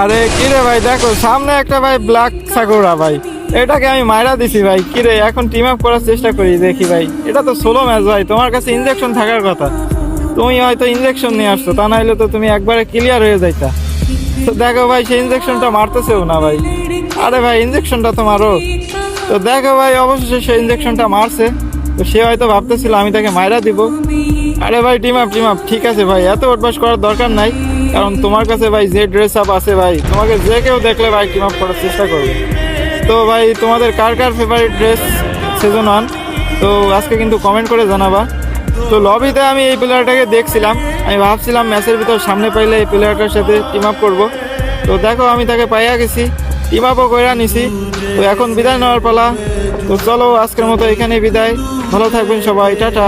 আরে কিরে ভাই, দেখো, সামনে একটা ভাই ব্ল্যাক সাকুরা ভাই। এটাকে আমি মাইরা দিছি ভাই, কিরে, এখন টিম আপ করার চেষ্টা করি, দেখি ভাই। এটা তো সোলো ম্যাচ ভাই, তোমার কাছে ইনজেকশন থাকার কথা। তুমি হয়তো ইনজেকশন নিয়ে আসছো, তা নাহলে তো তুমি একবারে ক্লিয়ার হয়ে যাইতা। তো দেখো ভাই, সেই ইনজেকশনটা মারতেছেও না ভাই। আরে ভাই ইনজেকশনটা তো মারো। তো দেখো ভাই, অবশেষে সেই ইনজেকশনটা মারছে। তো সে হয়তো ভাবতেছিল আমি তাকে মাইরা দিব। আরে ভাই টিম আপ টিম আপ ঠিক আছে ভাই, এত অভ্যাস করার দরকার নাই। কারণ তোমার কাছে ভাই যে ড্রেস আপ আছে ভাই, তোমাকে যে কেউ দেখলে ভাই টিম আপ করার চেষ্টা করবে? তো ভাই, তোমাদের কার কার ফেভারিট ড্রেস সিজন ওয়ান তো আজকে কিন্তু কমেন্ট করে জানাবা। তো লবিতে আমি এই প্লেয়ারটাকে দেখছিলাম। আমি ভাবছিলাম ম্যাচের ভিতর সামনে পাইলে এই প্লেয়ারটার সাথে টিম আপ করব। তো দেখো, আমি তাকে পাইয়া গেছি। টিম আপও কইরা নিছি। তো এখন বিদায় নেওয়ার পালা। তো চলো, আজকের মতো এখানেই বিদায়। ভালো থাকবেন সবাই। টাটা।